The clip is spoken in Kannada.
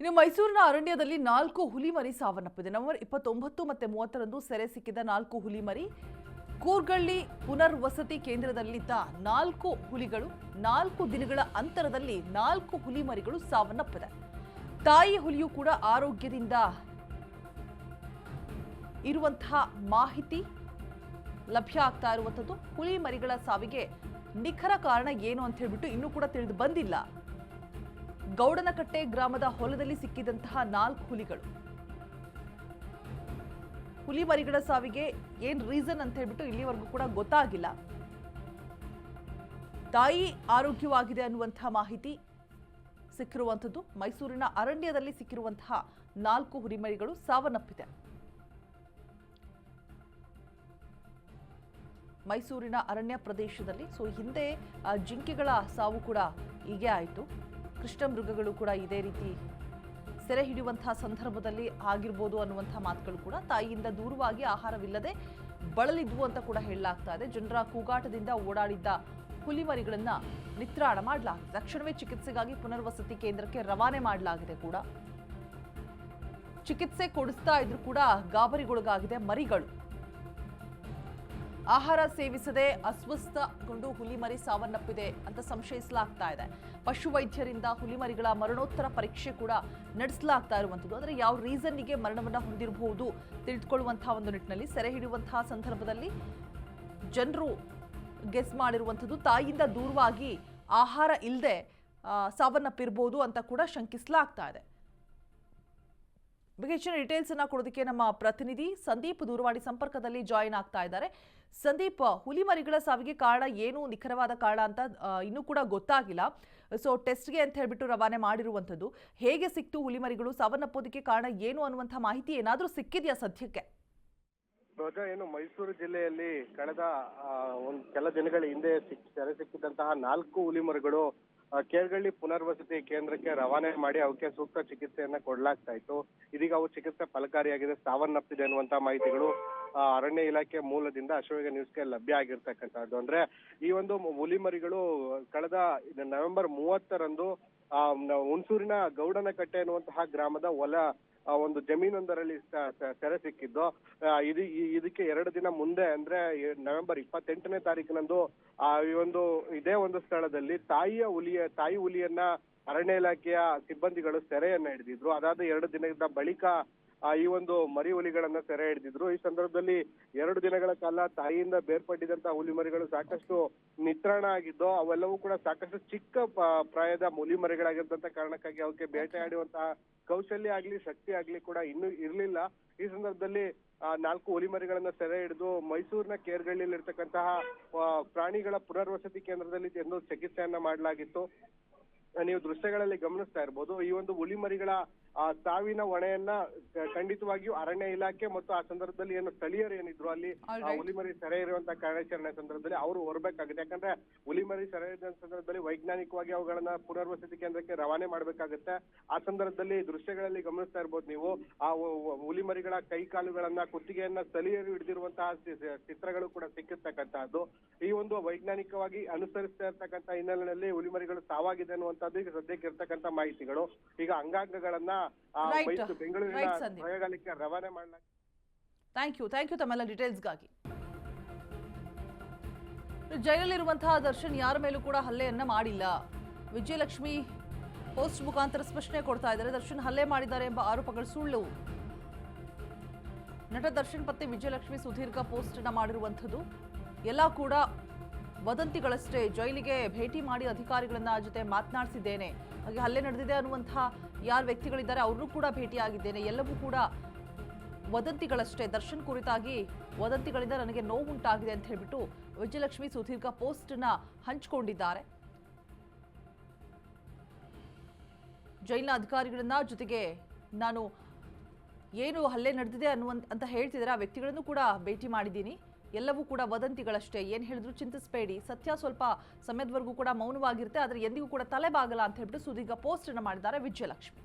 ಇನ್ನು ಮೈಸೂರಿನ ಅರಣ್ಯದಲ್ಲಿ ನಾಲ್ಕು ಹುಲಿಮರಿ ಸಾವನ್ನಪ್ಪಿದೆ. ನವೆಂಬರ್ ಇಪ್ಪತ್ತೊಂಬತ್ತು ಮತ್ತೆ ಮೂವತ್ತರಂದು ಸೆರೆ ಸಿಕ್ಕಿದ ನಾಲ್ಕು ಹುಲಿಮರಿ, ಕೂರ್ಗಳ್ಳಿ ಪುನರ್ವಸತಿ ಕೇಂದ್ರದಲ್ಲಿದ್ದ ನಾಲ್ಕು ಹುಲಿಗಳು, ನಾಲ್ಕು ದಿನಗಳ ಅಂತರದಲ್ಲಿ ನಾಲ್ಕು ಹುಲಿಮರಿಗಳು ಸಾವನ್ನಪ್ಪಿದೆ. ತಾಯಿ ಹುಲಿಯು ಕೂಡ ಆರೋಗ್ಯದಿಂದ ಇರುವಂತಹ ಮಾಹಿತಿ ಲಭ್ಯ ಆಗ್ತಾ ಇರುವಂಥದ್ದು. ಹುಲಿ ಮರಿಗಳ ಸಾವಿಗೆ ನಿಖರ ಕಾರಣ ಏನು ಅಂತ ಹೇಳ್ಬಿಟ್ಟು ಇನ್ನೂ ಕೂಡ ತಿಳಿದು ಬಂದಿಲ್ಲ. ಗೌಡನಕಟ್ಟೆ ಗ್ರಾಮದ ಹೊಲದಲ್ಲಿ ಸಿಕ್ಕಿದಂತಹ ನಾಲ್ಕು ಹುಲಿಗಳು. ಹುಲಿ ಮರಿಗಳ ಸಾವಿಗೆ ಏನ್ ರೀಸನ್ ಅಂತ ಹೇಳ್ಬಿಟ್ಟು ಇಲ್ಲಿವರೆಗೂ ಕೂಡ ಗೊತ್ತಾಗಿಲ್ಲ. ತಾಯಿ ಆರೋಗ್ಯವಾಗಿದೆ ಅನ್ನುವಂತಹ ಮಾಹಿತಿ ಸಿಕ್ಕಿರುವಂಥದ್ದು. ಮೈಸೂರಿನ ಅರಣ್ಯದಲ್ಲಿ ಸಿಕ್ಕಿರುವಂತಹ ನಾಲ್ಕು ಹುರಿಮರಿಗಳು ಸಾವನ್ನಪ್ಪಿದೆ. ಮೈಸೂರಿನ ಅರಣ್ಯ ಪ್ರದೇಶದಲ್ಲಿ, ಸೊ ಹಿಂದೆ ಜಿಂಕೆಗಳ ಸಾವು ಕೂಡ ಹೀಗೆ ಆಯಿತು. ಕೃಷ್ಣ ಮೃಗಗಳು ಕೂಡ ಇದೇ ರೀತಿ ಸೆರೆ ಹಿಡಿಯುವಂತಹ ಸಂದರ್ಭದಲ್ಲಿ ಆಗಿರ್ಬೋದು ಅನ್ನುವಂಥ ಮಾತುಗಳು ಕೂಡ ತಾಯಿಯಿಂದ ದೂರವಾಗಿ ಆಹಾರವಿಲ್ಲದೆ ಬಳಲಿದ್ವು ಅಂತ ಕೂಡ ಹೇಳಲಾಗ್ತಾ ಇದೆ. ಜನರ ಕೂಗಾಟದಿಂದ ಓಡಾಡಿದ್ದ ಹುಲಿಮರಿಗಳನ್ನು ನಿತ್ರಾಣ ಮಾಡಲಾಗಿದೆ ತಕ್ಷಣವೇ ಚಿಕಿತ್ಸೆಗಾಗಿ ಪುನರ್ವಸತಿ ಕೇಂದ್ರಕ್ಕೆ ರವಾನೆ ಮಾಡಲಾಗಿದೆ ಕೂಡ. ಚಿಕಿತ್ಸೆ ಕೊಡಿಸ್ತಾ ಇದ್ರು ಕೂಡ ಗಾಬರಿಗೊಳಗಾಗಿದೆ ಮರಿಗಳು. ಆಹಾರ ಸೇವಿಸದೆ ಅಸ್ವಸ್ಥಗೊಂಡು ಹುಲಿಮರಿ ಸಾವನ್ನಪ್ಪಿದೆ ಅಂತ ಸಂಶಯಿಸಲಾಗ್ತಾ ಇದೆ. ಪಶುವೈದ್ಯರಿಂದ ಹುಲಿಮರಿಗಳ ಮರಣೋತ್ತರ ಪರೀಕ್ಷೆ ಕೂಡ ನಡೆಸಲಾಗ್ತಾ ಇರುವಂಥದ್ದು. ಅಂದರೆ ಯಾವ ರೀಸನ್ನಿಗೆ ಮರಣವನ್ನು ಹೊಂದಿರಬಹುದು ತಿಳಿದುಕೊಳ್ಳುವಂತಹ ಒಂದು ನಿಟ್ಟಿನಲ್ಲಿ, ಸೆರೆ ಹಿಡಿಯುವಂತಹ ಸಂದರ್ಭದಲ್ಲಿ ಜನರು ಗೆಸ್ ಮಾಡಿರುವಂಥದ್ದು, ತಾಯಿಯಿಂದ ದೂರವಾಗಿ ಆಹಾರ ಇಲ್ಲದೆ ಸಾವನ್ನಪ್ಪಿರ್ಬೋದು ಅಂತ ಕೂಡ ಶಂಕಿಸಲಾಗ್ತಾ ಇದೆ. ಬಗ್ಗೆ ಹೆಚ್ಚಿನ ಡೀಟೇಲ್ಸ್ ಅನ್ನ ಕೊಡೋದಕ್ಕೆ ನಮ್ಮ ಪ್ರತಿನಿಧಿ ಸಂದೀಪ್ ದೂರವಾಣಿ ಸಂಪರ್ಕದಲ್ಲಿ ಜಾಯಿನ್ ಆಗ್ತಾ ಇದ್ದಾರೆ. ಸಂದೀಪ್, ಹುಲಿಮರಿಗಳ ಸಾವಿಗೆ ಕಾರಣ ಏನು? ನಿಖರವಾದ ಕಾರಣ ಅಂತ ಇನ್ನೂ ಕೂಡ ಗೊತ್ತಾಗಿಲ್ಲ. ಸೊ ಟೆಸ್ಟ್ಗೆ ಅಂತ ಹೇಳ್ಬಿಟ್ಟು ರವಾನೆ ಮಾಡಿರುವಂಥದ್ದು. ಹೇಗೆ ಸಿಕ್ತು ಹುಲಿಮರಿಗಳು? ಸಾವನ್ನಪ್ಪೋದಕ್ಕೆ ಕಾರಣ ಏನು ಅನ್ನುವಂಥ ಮಾಹಿತಿ ಏನಾದರೂ ಸಿಕ್ಕಿದೆಯಾ ಸದ್ಯಕ್ಕೆ? ಧ್ವಜ ಏನು ಮೈಸೂರು ಜಿಲ್ಲೆಯಲ್ಲಿ ಕಳೆದ ಒಂದು ಕೆಲ ದಿನಗಳ ಹಿಂದೆ ಸಿಕ್, ಸೆರೆ ಸಿಕ್ಕಿದಂತಹ ನಾಲ್ಕು ಹುಲಿಮರಿಗಳು ಕೇರ್ಗಳ್ಳಿ ಪುನರ್ವಸತಿ ಕೇಂದ್ರಕ್ಕೆ ರವಾನೆ ಮಾಡಿ ಅವಕ್ಕೆ ಸೂಕ್ತ ಚಿಕಿತ್ಸೆಯನ್ನ ಕೊಡ್ಲಾಗ್ತಾ ಇತ್ತು. ಇದೀಗ ಅವು ಚಿಕಿತ್ಸೆ ಫಲಕಾರಿಯಾಗಿದೆ. ಸಾವನ್ನಪ್ಪಿದೆ ಅನ್ನುವಂತ ಮಾಹಿತಿಗಳು ಅರಣ್ಯ ಇಲಾಖೆ ಮೂಲದಿಂದ ಅಶ್ವವೇಗ ನ್ಯೂಸ್ಗೆ ಲಭ್ಯ ಆಗಿರ್ತಕ್ಕಂಥದ್ದು. ಅಂದ್ರೆ ಈ ಒಂದು ಹುಲಿಮರಿಗಳು ಕಳೆದ ನವೆಂಬರ್ ಮೂವತ್ತರಂದು, ಆ, ಹುಣಸೂರಿನ ಗೌಡನಕಟ್ಟೆ ಎನ್ನುವಂತಹ ಗ್ರಾಮದ ಹೊಲ ಒಂದು ಜಮೀನೊಂದರಲ್ಲಿ ಸೆರೆ ಸಿಕ್ಕಿದ್ದು. ಇದು ಇದಕ್ಕೆ ಎರಡು ದಿನ ಮುಂದೆ ಅಂದ್ರೆ ನವೆಂಬರ್ ಇಪ್ಪತ್ತೆಂಟನೇ ತಾರೀಕಿನಂದು ಆ, ಈ ಒಂದು, ಇದೇ ಒಂದು ಸ್ಥಳದಲ್ಲಿ ತಾಯಿಯ ಹುಲಿಯ, ತಾಯಿ ಹುಲಿಯನ್ನ ಅರಣ್ಯ ಇಲಾಖೆಯ ಸಿಬ್ಬಂದಿಗಳು ಸೆರೆಯನ್ನ ಹಿಡಿದಿದ್ರು. ಅದಾದ ಎರಡು ದಿನದ ಬಳಿಕ ಈ ಒಂದು ಮರಿ ಹುಲಿಗಳನ್ನ ಸೆರೆ ಹಿಡಿದಿದ್ರು. ಈ ಸಂದರ್ಭದಲ್ಲಿ ಎರಡು ದಿನಗಳ ಕಾಲ ತಾಯಿಯಿಂದ ಬೇರ್ಪಟ್ಟಿದಂತಹ ಹುಲಿ ಮರಿಗಳು ಸಾಕಷ್ಟು ನಿತ್ರಾಣ ಆಗಿದ್ದು ಅವೆಲ್ಲವೂ ಕೂಡ ಸಾಕಷ್ಟು ಚಿಕ್ಕ ಪ್ರಾಯದ ಹುಲಿ ಮರಿಗಳಾಗಿದ್ದಂತ ಕಾರಣಕ್ಕಾಗಿ ಅವಕ್ಕೆ ಬೇಟೆಯಾಡುವಂತಹ ಕೌಶಲ್ಯ ಆಗ್ಲಿ ಶಕ್ತಿ ಆಗ್ಲಿ ಕೂಡ ಇನ್ನೂ ಇರ್ಲಿಲ್ಲ. ಈ ಸಂದರ್ಭದಲ್ಲಿ ಆ, ನಾಲ್ಕು ಹುಲಿ ಮರಿಗಳನ್ನ ಸೆರೆ ಹಿಡಿದು ಮೈಸೂರಿನ ಕೇರ್ಗಳ್ಳಿಯಲ್ಲಿ ಇರ್ತಕ್ಕಂತಹ ಪ್ರಾಣಿಗಳ ಪುನರ್ವಸತಿ ಕೇಂದ್ರದಲ್ಲಿ ಎಂದು ಚಿಕಿತ್ಸೆಯನ್ನ ಮಾಡಲಾಗಿತ್ತು. ನೀವು ದೃಶ್ಯಗಳಲ್ಲಿ ಗಮನಿಸ್ತಾ ಇರ್ಬೋದು ಈ ಒಂದು ಹುಲಿ ಮರಿಗಳ ಆ ಸಾವಿನ ಹೊಣೆಯನ್ನ ಖಂಡಿತವಾಗಿಯೂ ಅರಣ್ಯ ಇಲಾಖೆ ಮತ್ತು ಆ ಸಂದರ್ಭದಲ್ಲಿ ಏನು ಸ್ಥಳೀಯರು ಏನಿದ್ರು ಅಲ್ಲಿ. ಹುಲಿಮರಿ ಸೆರೆ ಇರುವಂತಹ ಕಾರ್ಯಾಚರಣೆ ಸಂದರ್ಭದಲ್ಲಿ ಅವರು ಹೊರಬೇಕಾಗುತ್ತೆ ಯಾಕಂದ್ರೆ ಹುಲಿಮರಿ ಸೆರೆ ಇದ್ದ ಸಂದರ್ಭದಲ್ಲಿ ವೈಜ್ಞಾನಿಕವಾಗಿ ಅವುಗಳನ್ನ ಪುನರ್ವಸತಿ ಕೇಂದ್ರಕ್ಕೆ ರವಾನೆ ಮಾಡಬೇಕಾಗುತ್ತೆ. ಆ ಸಂದರ್ಭದಲ್ಲಿ ದೃಶ್ಯಗಳಲ್ಲಿ ಗಮನಿಸ್ತಾ ಇರ್ಬೋದು ನೀವು. ಆ ಹುಲಿಮರಿಗಳ ಕೈ ಕಾಲುಗಳನ್ನ ಕುತ್ತಿಗೆಯನ್ನ ಸ್ಥಳೀಯರು ಹಿಡಿದಿರುವಂತಹ ಚಿತ್ರಗಳು ಕೂಡ ಸಿಕ್ಕಿರ್ತಕ್ಕಂತಹದ್ದು. ಈ ಒಂದು ವೈಜ್ಞಾನಿಕವಾಗಿ ಅನುಸರಿಸ್ತಾ ಇರ್ತಕ್ಕಂಥ ಹಿನ್ನೆಲೆಯಲ್ಲಿ ಹುಲಿಮರಿಗಳು ಸಾವಾಗಿದೆ ಅನ್ನುವಂಥದ್ದು ಈಗ ಸದ್ಯಕ್ಕೆ ಇರ್ತಕ್ಕಂಥ ಮಾಹಿತಿಗಳು. ಈಗ ಅಂಗಾಂಗಗಳನ್ನ ಆ, Right. ಮೈಸೂರು ಬೆಂಗಳೂರಿನ ಪ್ರಯೋಗಾಲಯಕ್ಕೆ ರವಾನೆ ಮಾಡಲಾಗಿದೆ ಥ್ಯಾಂಕ್ ಯು ಥ್ಯಾಂಕ್ ಯು ತಮ್ಮೆಲ್ಲ ಡೀಟೇಲ್ಸ್ಗಾಗಿ. ಜೈಲಲ್ಲಿರುವಂತಹ ದರ್ಶನ್ ಯಾರ ಮೇಲೂ ಕೂಡ ಹಲ್ಲೆಯನ್ನ ಮಾಡಿಲ್ಲ. ವಿಜಯಲಕ್ಷ್ಮಿ ಪೋಸ್ಟ್ ಮುಖಾಂತರ ಸ್ಪಷ್ಟನೆ ಕೊಡ್ತಾ ಇದ್ದಾರೆ. ದರ್ಶನ್ ಹಲ್ಲೆ ಮಾಡಿದ್ದಾರೆ ಎಂಬ ಆರೋಪಗಳು ಸುಳ್ಳು. ನಟ ದರ್ಶನ್ ಪತ್ತೆ ವಿಜಯಲಕ್ಷ್ಮಿ ಸುದೀರ್ಘ ಪೋಸ್ಟ್ ಅನ್ನ ಮಾಡಿರುವಂಥದ್ದು. ಎಲ್ಲ ಕೂಡ ವದಂತಿಗಳಷ್ಟೇ. ಜೈಲಿಗೆ ಭೇಟಿ ಮಾಡಿ ಅಧಿಕಾರಿಗಳನ್ನ ಜೊತೆ ಮಾತನಾಡಿಸಿದ್ದೇನೆ. ಹಾಗೆ ಹಲ್ಲೆ ನಡೆದಿದೆ ಅನ್ನುವಂತಹ ಯಾರು ವ್ಯಕ್ತಿಗಳಿದ್ದಾರೆ ಅವ್ರನ್ನೂ ಕೂಡ ಭೇಟಿಯಾಗಿದ್ದೇನೆ. ಎಲ್ಲವೂ ಕೂಡ ವದಂತಿಗಳಷ್ಟೇ. ದರ್ಶನ್ ಕುರಿತಾಗಿ ವದಂತಿಗಳಿಂದ ನನಗೆ ನೋವುಂಟಾಗಿದೆ ಅಂತ ಹೇಳಿಬಿಟ್ಟು ವಿಜಯಲಕ್ಷ್ಮಿ ಸುದೀರ್ಘ ಪೋಸ್ಟ್ನ ಹಂಚಿಕೊಂಡಿದ್ದಾರೆ. ಜೈಲಿನ ಅಧಿಕಾರಿಗಳನ್ನ ಜೊತೆಗೆ ನಾನು ಏನು ಹಲ್ಲೆ ನಡೆದಿದೆ ಅನ್ನುವಂತ ಅಂತ ಹೇಳ್ತಿದ್ದಾರೆ? ಆ ವ್ಯಕ್ತಿಗಳನ್ನು ಕೂಡ ಭೇಟಿ ಮಾಡಿದ್ದೀನಿ. ಎಲ್ಲವೂ ಕೂಡ ವದಂತಿಗಳಷ್ಟೇ. ಏನು ಹೇಳಿದ್ರು ಚಿಂತಿಸಬೇಡಿ. ಸತ್ಯ ಸ್ವಲ್ಪ ಸಮಯದವರೆಗೂ ಕೂಡ ಮೌನವಾಗಿರುತ್ತೆ, ಆದರೆ ಎಂದಿಗೂ ಕೂಡ ತಲೆಬಾಗಲ್ಲ ಅಂತ ಹೇಳ್ಬಿಟ್ಟು ಸುದೀರ್ಘ ಪೋಸ್ಟ್ ಅನ್ನು ಮಾಡಿದ್ದಾರೆ ವಿಜಯಲಕ್ಷ್ಮಿ.